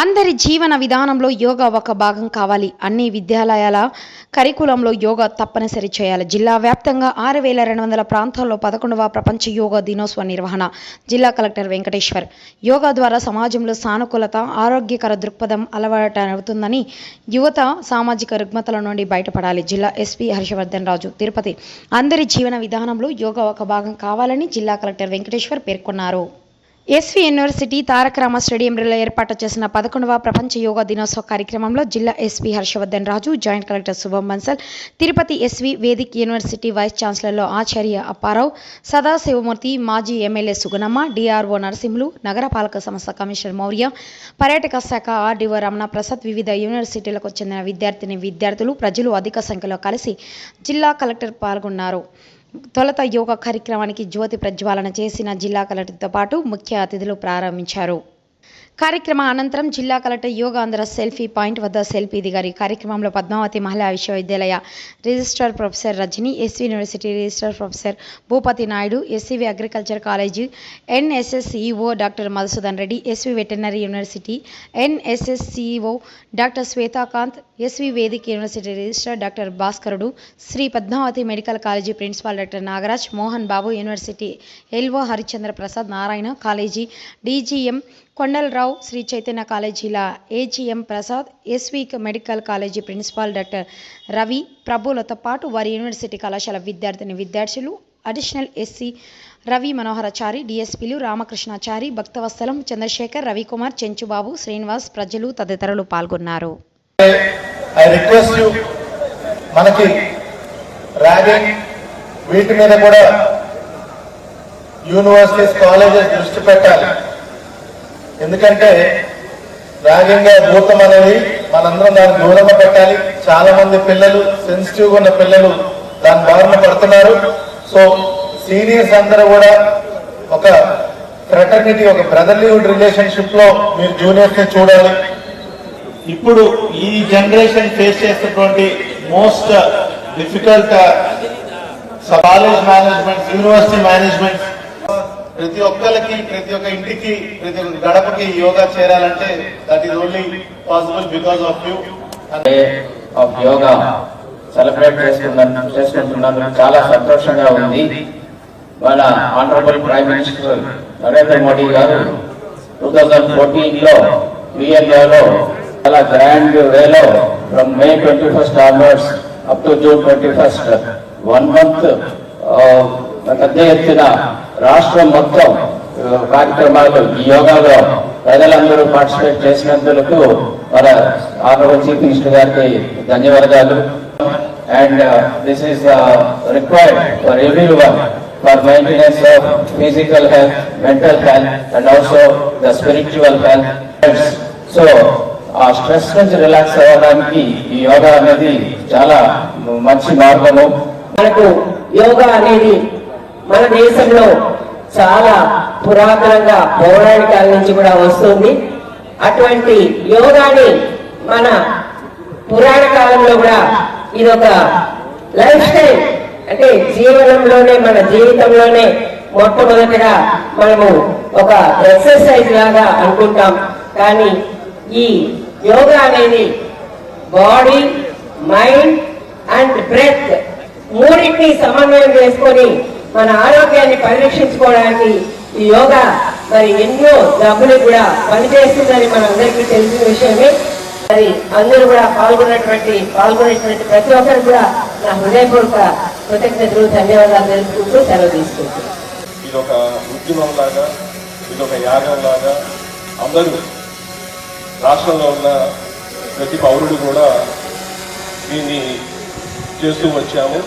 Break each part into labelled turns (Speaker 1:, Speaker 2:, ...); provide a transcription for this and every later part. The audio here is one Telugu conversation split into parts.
Speaker 1: అందరి జీవన విధానంలో యోగా ఒక భాగం కావాలి. అన్ని విద్యాలయాల కరికులంలో యోగా తప్పనిసరి చేయాలి. జిల్లా వ్యాప్తంగా ఆరు వేల రెండు వందల ప్రాంతాల్లో పదకొండవ ప్రపంచ యోగా దినోత్సవ నిర్వహణ జిల్లా కలెక్టర్ వెంకటేశ్వర్. యోగా ద్వారా సమాజంలో సానుకూలత ఆరోగ్యకర దృక్పథం అలవాటవుతుందని యువత సామాజిక రుగ్మతల నుండి బయటపడాలి. జిల్లా ఎస్పీ హర్షవర్ధన్ రాజు తిరుపతి. అందరి జీవన విధానంలో యోగా ఒక భాగం కావాలని జిల్లా కలెక్టర్ వెంకటేశ్వర్ పేర్కొన్నారు. ఎస్వి యూనివర్సిటీ తారక రామ స్టేడియంలో ఏర్పాటు చేసిన పదకొండవ ప్రపంచ యోగా దినోత్సవ కార్యక్రమంలో జిల్లా SP Harshavardhan Raju joint collector Shubham Bansal Tirupati SV Vedic university vice ఛాన్సలర్లో ఆచార్య అప్పారావు సదాశివమూర్తి మాజీ ఎమ్మెల్యే సుగుణమ్మ డిఆర్ఓ నరసింహులు నగరపాలక సంస్థ కమిషనర్ మౌర్య పర్యాటక శాఖ ఆర్డీఓ రమణ ప్రసాద్ వివిధ యూనివర్సిటీలకు చెందిన విద్యార్థిని విద్యార్థులు ప్రజలు అధిక సంఖ్యలో కలిసి జిల్లా కలెక్టర్ పాల్గొన్నారు. తొలత యోగా కార్యక్రమానికి జ్యోతి ప్రజ్వాలన చేసిన జిల్లా కలెక్టర్తో పాటు ముఖ్య అతిథులు ప్రారంభించారు. కార్యక్రమ అనంతరం జిల్లా కలెక్టర్ యోగాంధ్ర సెల్ఫీ పాయింట్ వద్ద సెల్ఫీ దిగారు. ఈ కార్యక్రమంలో పద్మావతి మహిళా విశ్వవిద్యాలయ registrar professor Rajani SV university registrar professor Bhupati Naidu SCV agriculture college NSSEO doctor Madhusudan Reddy SV veterinary university NSSEO doctor Swetakanth SV Vedic university registrar doctor Bhaskarudu Shri Padmavati medical college principal doctor Nagaraj Mohan Babu university LO Harichandra Prasad Narayana college DGM Kondalarao Shri Chaitanya కాలేజీల AGM Prasad SV medical college principal doctor Ravi ప్రభులతో పాటు వారి యూనివర్సిటీ కళాశాల విద్యార్థిని విద్యార్థులు అడిషనల్ ఎస్సీ రవి మనోహరాచారి డిఎస్పీలు రామకృష్ణాచారి భక్తవత్సలం చంద్రశేఖర్ రవికుమార్ చెంచుబాబు శ్రీనివాస్ ప్రజలు తదితరులు పాల్గొన్నారు.
Speaker 2: మనకి ర్యాగింగ్ వీటి మీద కూడా యూనివర్సిటీస్ కాలేజెస్ దృష్టి పెట్టాలి. ఎందుకంటే రాగంగా భూతం అనేది మనందరం దాన్ని దూరంగా పెట్టాలి. చాలా మంది పిల్లలు సెన్సిటివ్గా ఉన్న పిల్లలు దాని బారిన పడుతున్నారు. సో సీనియర్స్ అందరూ కూడా ఒక ఫ్రెటర్నిటీ ఒక బ్రదర్లీహుడ్ రిలేషన్షిప్లో మీరు జూనియర్స్ని చూడాలి. ఇప్పుడు ఈ జనరేషన్ ఫేస్ చేస్తున్నటువంటి most difficult college management university management ప్రతి ఒక్కరికి ప్రతి ఒక్క ఇంటికి ప్రతి ఒక్క గడపకి యోగా చేరాలంటే that is only possible because of you
Speaker 3: of yoga celebrate చేసుకున్న చేసుకుంటున్నందుకు చాలా సంతోషంగా ఉంది. మన honourable prime minister Narendra Modi garu two thousand ఫోర్టీన్లో విఎన్ఏలో చాలా గ్రాండ్ వేలో from May twenty first onwards up to June twenty first one month పెద్ద ఎత్తున రాష్ట్రం మొత్తం కార్యక్రమాలు ఈ యోగాలో ప్రజలందరూ పార్టిసిపేట్ చేసినందుకు మన ఆనరబుల్ చీఫ్ మినిస్టర్ గారికి ధన్యవాదాలు. And this is required for everyone for maintenance of physical health mental health and also the spiritual health so uh stress నుంచి రిలాక్స్ అవ్వడానికి ఈ యోగా అనేది చాలా మంచి మార్గము.
Speaker 4: మనకు యోగా అనేది మన దేశంలో చాలా పురాతనంగా పౌరాణికాల నుంచి కూడా వస్తుంది. అటువంటి యోగాని మన పురాణ కాలంలో కూడా ఇదొక లైఫ్ స్టైల్. అంటే జీవనంలోనే మన జీవితంలోనే మొట్టమొదటిగా మనము ఒక ఎక్సర్సైజ్ లాగా అనుకుంటాం. కానీ ఈ యోగా అనేది బాడీ మైండ్ అండ్ బ్రెత్ మూడింటిని సమన్వయం చేసుకొని మన ఆరోగ్యాన్ని పరిరక్షించుకోవడానికి ఈ యోగా మరి ఎన్నో డబ్బులు కూడా పనిచేస్తుందని మన అందరికీ తెలిసిన విషయమే. మరి అందరూ కూడా పాల్గొన్నటువంటి పాల్గొనేటువంటి ప్రతి ఒక్కరు కూడా నా హృదయపూర్వక కృతజ్ఞతలు ధన్యవాదాలు తెలుసుకుంటూ సెలవు తీసుకుంటున్నాను.
Speaker 5: ఇది ఒక ఉద్యమం లాగా ఇది ఒక యాగం లాగా అందరూ రాష్ట్రంలో ఉన్న ప్రతి పౌరుడు కూడా దీన్ని చేస్తూ వచ్చాము.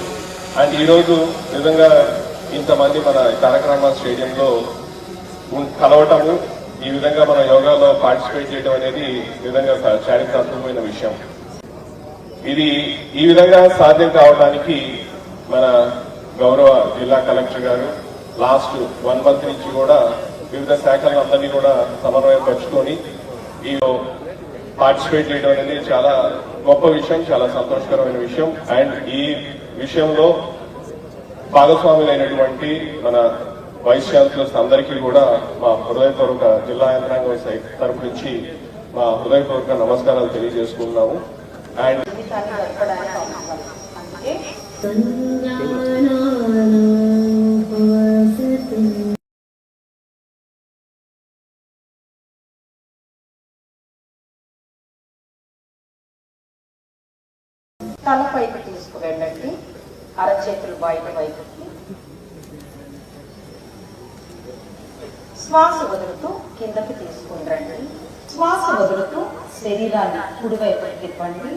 Speaker 5: అండ్ ఈరోజు నిజంగా ఇంతమంది మన తారక రామ స్టేడియంలో కలవటము ఈ విధంగా మన యోగాలో పార్టిసిపేట్ చేయడం అనేది విధంగా చారిత్రాత్మకమైన విషయం. ఇది ఈ విధంగా సాధ్యం కావడానికి మన గౌరవ జిల్లా కలెక్టర్ గారు లాస్ట్ వన్ మంత్ నుంచి కూడా వివిధ శాఖలను అందరినీ కూడా సమన్వయపరుచుకొని ఈ పార్టిసిపేట్ చేయడం అనేది చాలా గొప్ప విషయం చాలా సంతోషకరమైన విషయం. అండ్ ఈ విషయంలో భాగస్వాములైనటువంటి మన వైస్ ఛాన్సలర్స్ అందరికీ కూడా మా హృదయపూర్వక జిల్లా యంత్రాంగం తరపు నుంచి మా హృదయపూర్వక నమస్కారాలు తెలియజేసుకున్నాము అండ్
Speaker 6: తలపైకి తీసుకువెళ్ళండి అరచేతులు బయట వైపుకి శ్వాస వదులుతూ కిందకి తీసుకుని రండి. శ్వాస వదులుతూ శరీరాన్ని కుడివైపు తిప్పండి.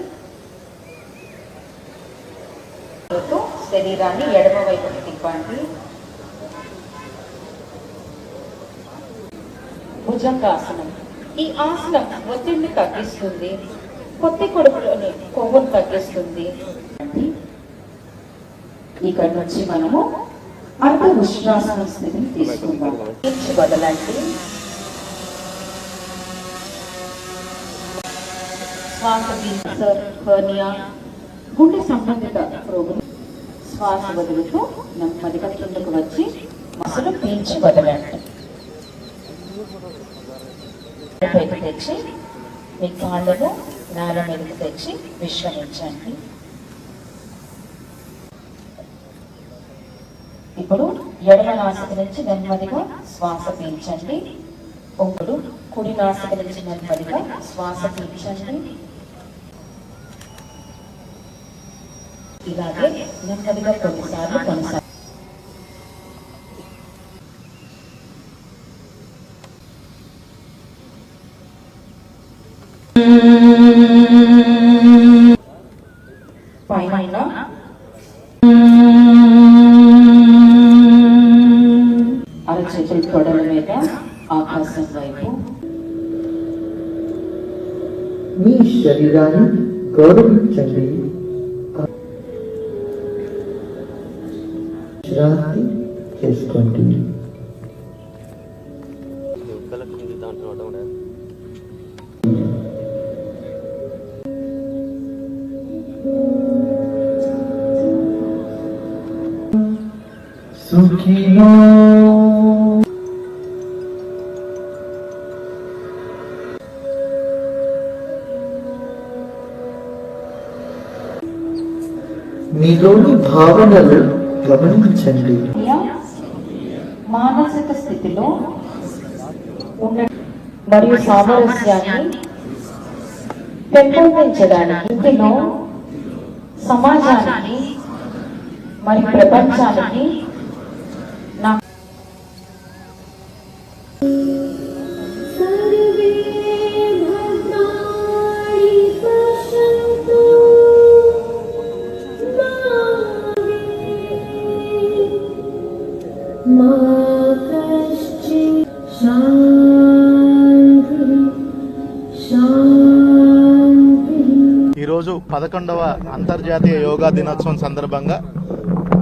Speaker 6: శరీరాన్ని ఎడమ వైపుకి తిప్పండి. భుజంగాసనం ఈ ఆసనం ఒత్తిడిని తగ్గిస్తుంది. కొత్తి కొడుకులోని కొవ్వును తగ్గిస్తుంది. ఇక్కడ నుంచి మనము అర్ధ ఉష్ణాసన స్థితిని తీసుకుందాం. పీల్చి వదలండి. శ్వాస క్యాన్సర్ హర్నియా గుండె సంబంధిత రోగులు. శ్వాస వదులుతూ నెమ్మదిగా కిందకు వచ్చి అసలు పీల్చి వదలండి. పైకి తెచ్చి మీ కాళ్ళను నేల మీదకి తెచ్చి విశ్రమించండి. ఇప్పుడు ఎడమ నాసిక నుంచి నెమ్మదిగా శ్వాస పీల్చండి. ఒకడు కుడి నాసిక నుంచి నెమ్మదిగా శ్వాస పీల్చండి. ఇలాగే నెమ్మదిగా కొన్నిసార్లు కొనసాగి అరచేతులు తొడల మీద ఆకాశం వైపు.
Speaker 7: మీ శరీరాన్ని గౌరవించండి. విశ్రాంతి చేసుకోండి. సుఖినో మీలోని భావనలు గమనించండి.
Speaker 6: మానసిక స్థితిలో మరియు సామరస్యాన్ని పెంపొందించడానికి ఇంటిలో సమాజానికి మరియు ప్రపంచానికి
Speaker 2: ఈరోజు పదకొండవ అంతర్జాతీయ యోగా దినోత్సవం సందర్భంగా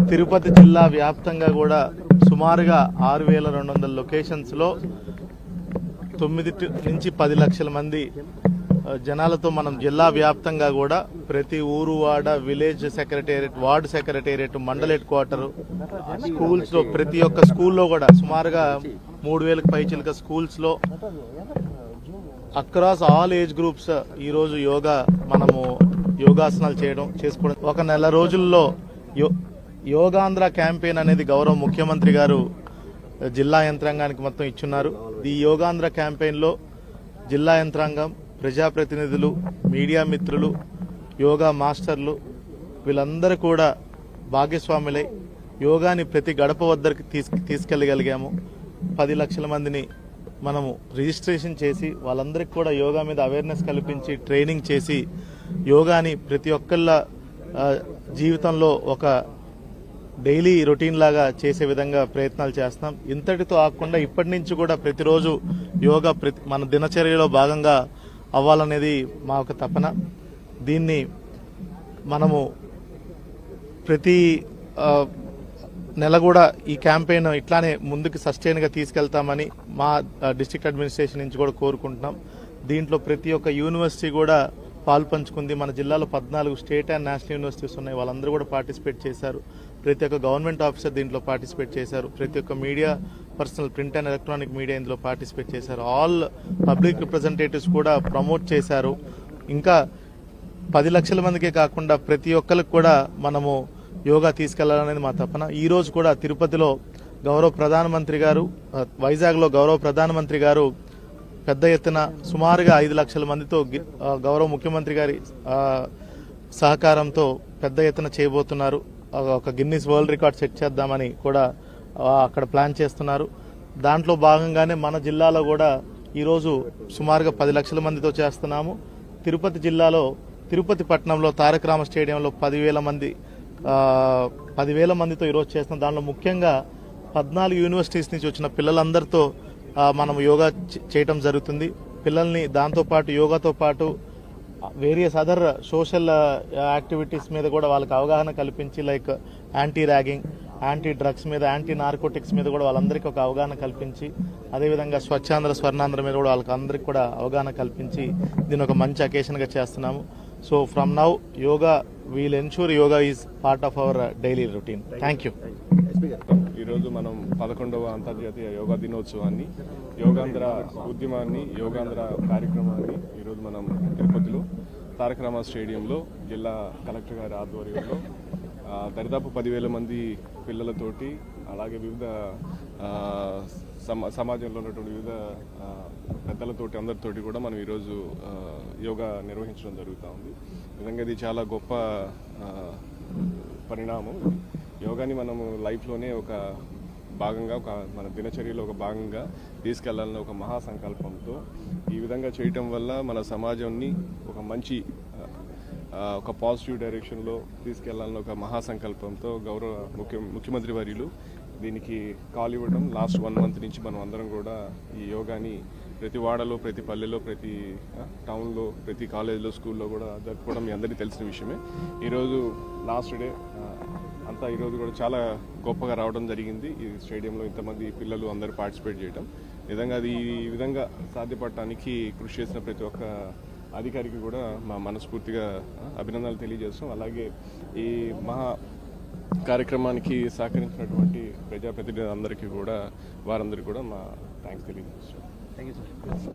Speaker 2: తిరుపతి జిల్లా వ్యాప్తంగా కూడా సుమారుగా ఆరు వేల రెండు వందల లొకేషన్స్లో తొమ్మిది నుంచి పది లక్షల మంది జనాలతో మనం జిల్లా వ్యాప్తంగా కూడా ప్రతి ఊరు వాడ village secretariat ward secretariat mandal head quarter స్కూల్స్లో ప్రతి ఒక్క స్కూల్లో కూడా సుమారుగా మూడు వేలకు పైచిలక స్కూల్స్లో అక్రాస్ ఆల్ ఏజ్ గ్రూప్స్ ఈ రోజు యోగా మనము యోగాసనాలు చేయడం చేసుకోవడం. ఒక నెల రోజుల్లో యో యోగాంధ్ర క్యాంపెయిన్ అనేది గౌరవ ముఖ్యమంత్రి గారు జిల్లా యంత్రాంగానికి మొత్తం ఇచ్చున్నారు. ఈ యోగాంధ్ర క్యాంపెయిన్లో జిల్లా యంత్రాంగం ప్రజాప్రతినిధులు మీడియా మిత్రులు యోగా మాస్టర్లు వీళ్ళందరూ కూడా భాగస్వాములై యోగాని ప్రతి గడప వద్దరికి తీసుకు తీసుకెళ్ళగలిగాము. పది లక్షల మందిని మనము రిజిస్ట్రేషన్ చేసి వాళ్ళందరికీ కూడా యోగా మీద అవేర్నెస్ కల్పించి ట్రైనింగ్ చేసి యోగాని ప్రతి ఒక్కళ్ళ జీవితంలో ఒక డైలీ రొటీన్ లాగా చేసే విధంగా ప్రయత్నాలు చేస్తాం. ఇంతటితో ఆకుండా ఇప్పటి నుంచి కూడా ప్రతిరోజు యోగా ప్రతి మన దినచర్యలో భాగంగా అవ్వాలనేది మా ఒక తపన. దీన్ని మనము ప్రతి నెల కూడా ఈ క్యాంపెయిన్ ఇట్లానే ముందుకు సస్టైన్గా తీసుకెళ్తామని మా డిస్ట్రిక్ట్ అడ్మినిస్ట్రేషన్ నుంచి కూడా కోరుకుంటున్నాం. దీంట్లో ప్రతి ఒక్క యూనివర్సిటీ కూడా పాల్పంచుకుంది. మన జిల్లాలో పద్నాలుగు స్టేట్ అండ్ నేషనల్ యూనివర్సిటీస్ ఉన్నాయి. వాళ్ళందరూ కూడా పార్టిసిపేట్ చేశారు. ప్రతి ఒక్క గవర్నమెంట్ ఆఫీసర్ దీంట్లో పార్టిసిపేట్ చేశారు. ప్రతి ఒక్క media personal print and electronic media ఇందులో పార్టిసిపేట్ చేశారు. ఆల్ పబ్లిక్ రిప్రజెంటేటివ్స్ కూడా ప్రమోట్ చేశారు. ఇంకా పది లక్షల మందికే కాకుండా ప్రతి ఒక్కరికి కూడా మనము యోగా తీసుకెళ్ళాలనేది మా తపన. ఈ రోజు కూడా తిరుపతిలో గౌరవ ప్రధానమంత్రి గారు వైజాగ్లో గౌరవ ప్రధానమంత్రి గారు పెద్ద ఎత్తున సుమారుగా ఐదు లక్షల మందితో గౌరవ ముఖ్యమంత్రి గారి సహకారంతో పెద్ద ఎత్తున చేయబోతున్నారు. ఒక గిన్నిస్ వరల్డ్ రికార్డ్ సెట్ చేద్దామని కూడా అక్కడ ప్లాన్ చేస్తున్నారు. దాంట్లో భాగంగానే మన జిల్లాలో కూడా ఈరోజు సుమారుగా పది లక్షల మందితో చేస్తున్నాము. తిరుపతి జిల్లాలో తిరుపతి పట్టణంలో తారక రామ స్టేడియంలో పదివేల మంది పదివేల మందితో ఈరోజు చేస్తున్నాం. దాంట్లో ముఖ్యంగా పద్నాలుగు యూనివర్సిటీస్ నుంచి వచ్చిన పిల్లలందరితో మనం యోగా చేయటం జరుగుతుంది. పిల్లల్ని దాంతోపాటు యోగాతో పాటు వేరియస్ అదర్ సోషల్ యాక్టివిటీస్ మీద కూడా వాళ్ళకి అవగాహన కల్పించి like anti ragging anti drugs మీద యాంటీ నార్కోటిక్స్ మీద కూడా వాళ్ళందరికీ ఒక అవగాహన కల్పించి అదేవిధంగా స్వచ్ఛాంధ్ర స్వర్ణాంధ్ర మీద కూడా వాళ్ళకి అందరికి కూడా అవగాహన కల్పించి దీని ఒక మంచి అకేషన్గా చేస్తున్నాము. So from now yoga will ensure yoga is part of our daily routine thank you
Speaker 5: ఈరోజు మనం పదకొండవ అంతర్జాతీయ యోగా దినోత్సవాన్ని యోగాంధ్ర ఉద్యమాన్ని యోగాంధ్ర కార్యక్రమాన్ని ఈరోజు మనం తిరుపతిలో తారక రామ స్టేడియంలో జిల్లా కలెక్టర్ గారి ఆధ్వర్యంలో దరిదాపు పదివేల మంది పిల్లలతోటి అలాగే వివిధ సమా సమాజంలో ఉన్నటువంటి వివిధ పెద్దలతోటి అందరితోటి కూడా మనం ఈరోజు యోగా నిర్వహించడం జరుగుతూ ఉంది. నిజంగా ఇది చాలా గొప్ప పరిణామం. యోగాని మనము లైఫ్లోనే ఒక భాగంగా ఒక మన దినచర్యలో ఒక భాగంగా తీసుకెళ్ళాలన్న ఒక మహా సంకల్పంతో ఈ విధంగా చేయటం వల్ల మన సమాజాన్ని ఒక మంచి ఒక పాజిటివ్ డైరెక్షన్లో తీసుకెళ్ళాలని ఒక మహా సంకల్పంతో గౌరవ ముఖ్య ముఖ్యమంత్రి వర్యులు దీనికి కాల్ ఇవ్వడం. లాస్ట్ వన్ మంత్ నుంచి మనం అందరం కూడా ఈ యోగాని ప్రతి వాడలో ప్రతి పల్లెలో ప్రతి టౌన్లో ప్రతి కాలేజీలో స్కూల్లో కూడా జరుపుకోవడం మీ అందరికీ తెలిసిన విషయమే. ఈరోజు లాస్ట్ డే అంతా ఈరోజు కూడా చాలా గొప్పగా రావడం జరిగింది. ఈ స్టేడియంలో ఇంతమంది పిల్లలు అందరూ పార్టిసిపేట్ చేయడం నిజంగా అది ఈ విధంగా సాధ్యపడటానికి కృషి చేసిన ప్రతి ఒక్క అధికారికి కూడా మా మనస్ఫూర్తిగా అభినందనలు తెలియజేస్తాం అలాగే ఈ మహా కార్యక్రమానికి సహకరించినటువంటి ప్రజాప్రతినిధులందరికీ కూడా వారందరికీ కూడా మా థ్యాంక్స్ తెలియజేస్తాం థ్యాంక్ యూ సార్